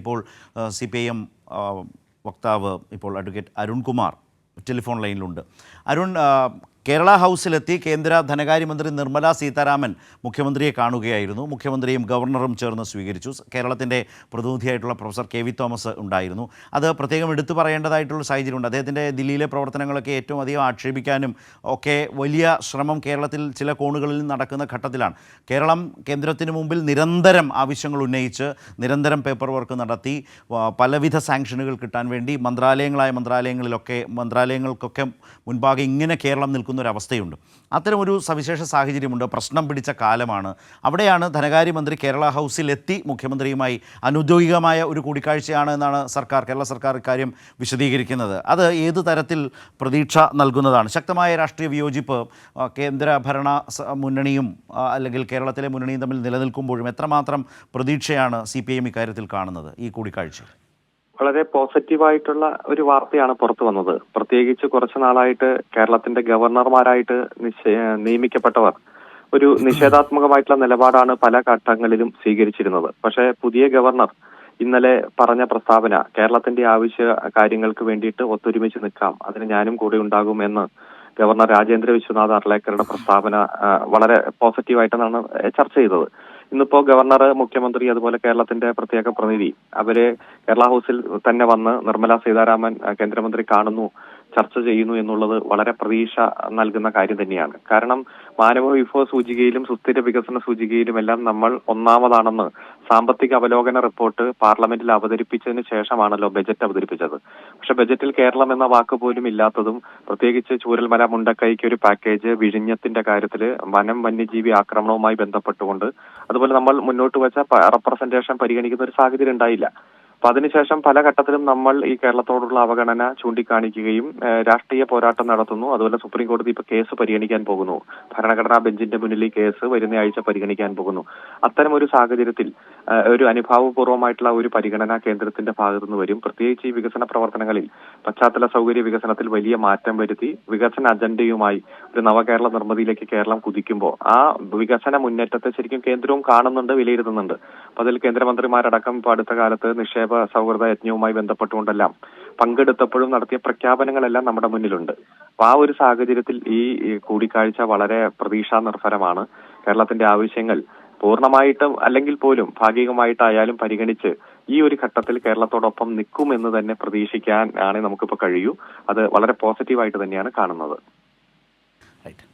ഇപ്പോൾ C P I M വക്താവ് ഇപ്പോൾ അഡ്വക്കേറ്റ് അരുൺകുമാർ ടെലിഫോൺ ലൈനിലുണ്ട്. അരുൺ കേരള ഹൗസിലെത്തി കേന്ദ്ര ധനകാര്യമന്ത്രി നിർമ്മല സീതാരാമൻ മുഖ്യമന്ത്രിയെ കാണുകയായിരുന്നു. മുഖ്യമന്ത്രിയും ഗവർണറും ചേർന്ന് സ്വീകരിച്ചു. കേരളത്തിന്റെ പ്രതിനിധിയായിട്ടുള്ള പ്രൊഫസർ കെ വി തോമസ് ഉണ്ടായിരുന്നു. അത് പ്രത്യേകം എടുത്തു പറയേണ്ടതായിട്ടുള്ള സാഹചര്യമുണ്ട്. അദ്ദേഹത്തിന്റെ ദില്ലിയിലെ പ്രവർത്തനങ്ങളൊക്കെ ഏറ്റവും അധികം ആക്ഷേപിക്കാനും ഒക്കെ വലിയ ശ്രമം കേരളത്തിൽ ചില കോണുകളിൽ നടക്കുന്ന ഘട്ടത്തിലാണ്. കേരളം കേന്ദ്രത്തിന് മുമ്പിൽ നിരന്തരം ആവശ്യങ്ങൾ ഉന്നയിച്ച് നിരന്തരം പേപ്പർ വർക്ക് നടത്തി പലവിധ സാങ്ഷനുകൾ കിട്ടാൻ വേണ്ടി മന്ത്രാലയങ്ങളായ മന്ത്രാലയങ്ങളിലൊക്കെ മന്ത്രാലയങ്ങൾക്കൊക്കെ മുൻപാകെ ഇങ്ങനെ കേരളം നിൽക്കുന്ന അവസ്ഥയുണ്ട്. അത്തരമൊരു സവിശേഷ സാഹചര്യമുണ്ട്. പ്രശ്നം പിടിച്ച കാലമാണ്. അവിടെയാണ് ധനകാര്യമന്ത്രി കേരള ഹൗസിലെത്തി മുഖ്യമന്ത്രിയുമായി അനൗദ്യോഗികമായ ഒരു കൂടിക്കാഴ്ചയാണ് എന്നാണ് സർക്കാർ കേരള സർക്കാർ ഇക്കാര്യം വിശദീകരിക്കുന്നത്. അത് ഏത് തരത്തിൽ പ്രതീക്ഷ നൽകുന്നതാണ്? ശക്തമായ രാഷ്ട്രീയ വിയോജിപ്പ് കേന്ദ്ര ഭരണ മുന്നണിയും അല്ലെങ്കിൽ കേരളത്തിലെ മുന്നണിയും തമ്മിൽ നിലനിൽക്കുമ്പോഴും എത്രമാത്രം പ്രതീക്ഷയാണ് സി പി എം ഇക്കാര്യത്തിൽ കാണുന്നത് ഈ കൂടിക്കാഴ്ച വളരെ പോസിറ്റീവായിട്ടുള്ള ഒരു വാർത്തയാണ് പുറത്തു വന്നത്. പ്രത്യേകിച്ച് കുറച്ചു നാളായിട്ട് കേരളത്തിന്റെ ഗവർണർമാരായിട്ട് നിയമിക്കപ്പെട്ടവർ ഒരു നിഷേധാത്മകമായിട്ടുള്ള നിലപാടാണ് പല ഘട്ടങ്ങളിലും സ്വീകരിച്ചിരുന്നത്. പക്ഷേ പുതിയ ഗവർണർ ഇന്നലെ പറഞ്ഞ പ്രസ്താവന കേരളത്തിന്റെ ആവശ്യ കാര്യങ്ങൾക്ക് വേണ്ടിയിട്ട് ഒത്തൊരുമിച്ച് നിൽക്കാം അതിന് ഞാനും കൂടെ ഉണ്ടാകും എന്ന് ഗവർണർ രാജേന്ദ്ര വിശ്വനാഥ് അർലേക്കറുടെ പ്രസ്താവന വളരെ പോസിറ്റീവായിട്ടാണ് ചർച്ച ചെയ്തത്. ഇന്നിപ്പോ ഗവർണർ മുഖ്യമന്ത്രി അതുപോലെ കേരളത്തിന്റെ പ്രത്യേക പ്രതിനിധി അവർ കേരള ഹൗസിൽ തന്നെ വന്ന് നിർമ്മല സീതാരാമൻ കേന്ദ്രമന്ത്രി കാണുന്നു ചർച്ച ചെയ്യുന്നു എന്നുള്ളത് വളരെ പ്രതീക്ഷ നൽകുന്ന കാര്യം തന്നെയാണ്. കാരണം മാനവ വിഭവ സൂചികയിലും സുസ്ഥിര വികസന സൂചികയിലും എല്ലാം നമ്മൾ ഒന്നാമതാണെന്ന് സാമ്പത്തിക അവലോകന റിപ്പോർട്ട് പാർലമെന്റിൽ അവതരിപ്പിച്ചതിന് ശേഷമാണല്ലോ ബജറ്റ് അവതരിപ്പിച്ചത്. പക്ഷെ ബജറ്റിൽ കേരളം എന്ന വാക്ക് പോലും ഇല്ലാത്തതും പ്രത്യേകിച്ച് ചൂരൽമല മുണ്ടക്കൈക്ക് ഒരു പാക്കേജ് വിഴിഞ്ഞത്തിന്റെ കാര്യത്തിൽ വനം വന്യജീവി ആക്രമണവുമായി ബന്ധപ്പെട്ടുകൊണ്ട് അതുപോലെ നമ്മൾ മുന്നോട്ട് വെച്ച റെപ്രസെന്റേഷൻ പരിഗണിക്കുന്ന ഒരു സാഹചര്യം ഉണ്ടായില്ല. അപ്പൊ അതിനുശേഷം പല ഘട്ടത്തിലും നമ്മൾ ഈ കേരളത്തോടുള്ള അവഗണന ചൂണ്ടിക്കാണിക്കുകയും രാഷ്ട്രീയ പോരാട്ടം നടത്തുന്നു. അതുപോലെ സുപ്രീം കോടതി ഇപ്പൊ കേസ് പരിഗണിക്കാൻ പോകുന്നു. ഭരണഘടനാ ബെഞ്ചിന്റെ മുന്നിൽ ഈ കേസ് വരുന്ന ആഴ്ച പരിഗണിക്കാൻ പോകുന്നു. അത്തരം ഒരു സാഹചര്യത്തിൽ ഒരു അനുഭാവപൂർവമായിട്ടുള്ള ഒരു പരിഗണന കേന്ദ്രത്തിന്റെ ഭാഗത്തു നിന്ന് വരും. പ്രത്യേകിച്ച് ഈ വികസന പ്രവർത്തനങ്ങളിൽ പശ്ചാത്തല സൗകര്യ വികസനത്തിൽ വലിയ മാറ്റം വരുത്തി വികസന അജണ്ടയുമായി ഒരു നവകേരള നിർമ്മിതിയിലേക്ക് കേരളം കുതിക്കുമ്പോൾ ആ വികസന മുന്നേറ്റത്തെ ശരിക്കും കേന്ദ്രവും കാണുന്നുണ്ട് വിലയിരുത്തുന്നുണ്ട്. അപ്പൊ അതിൽ കേന്ദ്രമന്ത്രിമാരടക്കം ഇപ്പൊ അടുത്ത കാലത്ത് നിക്ഷേപ സൗഹൃദ യജ്ഞവുമായി ബന്ധപ്പെട്ടുകൊണ്ടെല്ലാം പങ്കെടുത്തപ്പോഴും നടത്തിയ പ്രഖ്യാപനങ്ങളെല്ലാം നമ്മുടെ മുന്നിലുണ്ട്. അപ്പൊ ആ ഒരു സാഹചര്യത്തിൽ ഈ കൂടിക്കാഴ്ച വളരെ പ്രതീക്ഷാ നിർഭരമാണ്. കേരളത്തിന്റെ ആവശ്യങ്ങൾ പൂർണമായിട്ടും അല്ലെങ്കിൽ പോലും ഭാഗികമായിട്ടായാലും പരിഗണിച്ച് ഈ ഒരു ഘട്ടത്തിൽ കേരളത്തോടൊപ്പം നിൽക്കുമെന്ന് തന്നെ പ്രതീക്ഷിക്കാൻ ആണ് നമുക്കിപ്പോൾ കഴിയൂ. അത് വളരെ പോസിറ്റീവായിട്ട് തന്നെയാണ് കാണുന്നത്. right.